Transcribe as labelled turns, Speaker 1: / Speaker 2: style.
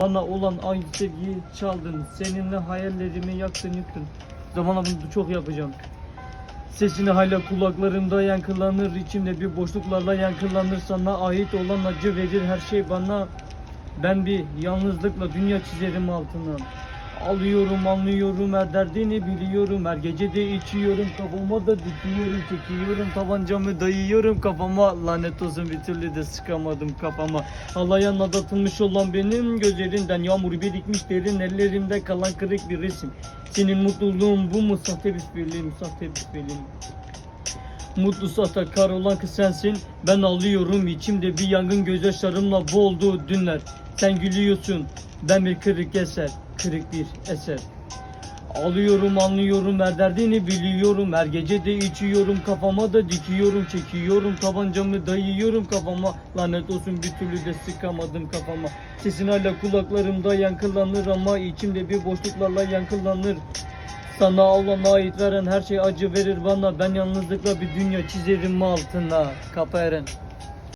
Speaker 1: Bana olan aynı sevgiyi çaldın. Seninle hayallerimi yaktın yıktın. Zamanla bunu çok yapacağım. Sesini hala kulaklarımda yankılanır içimde bir boşluklarla yankılanır sana ait olan acı verir her şey bana ben bir yalnızlıkla dünya çizerim altından Alıyorum anlıyorum her derdini biliyorum. Her gece de içiyorum kafama da dikiyorum Çekiyorum. Tabancamı dayıyorum kafama. Lanet olsun bir türlü de sıkamadım kafama. Alayan adatılmış olan benim gözlerinden Yağmur birikmiş derin ellerimde kalan kırık bir resim. Senin mutluluğun bu mu? Sahte bir birliğim sahte bir birliğim Mutlu sahtekar olan kız sensin. Ben alıyorum içimde bir yangın gözyaşlarımla boğuldu dünler. Sen gülüyorsun ben bir kırık eser Kırık bir eser. Alıyorum anlıyorum her derdini biliyorum. Her gece de içiyorum kafama da dikiyorum Çekiyorum. Tabancamı dayıyorum kafama. Lanet olsun bir türlü de sıkamadım kafama. Sesin hala kulaklarımda yankılanır ama içimde bir boşluklarla yankılanır. Sana Allah'ına ait veren her şey acı verir bana. Ben yalnızlıkla bir dünya çizerim altına. Kapa Eren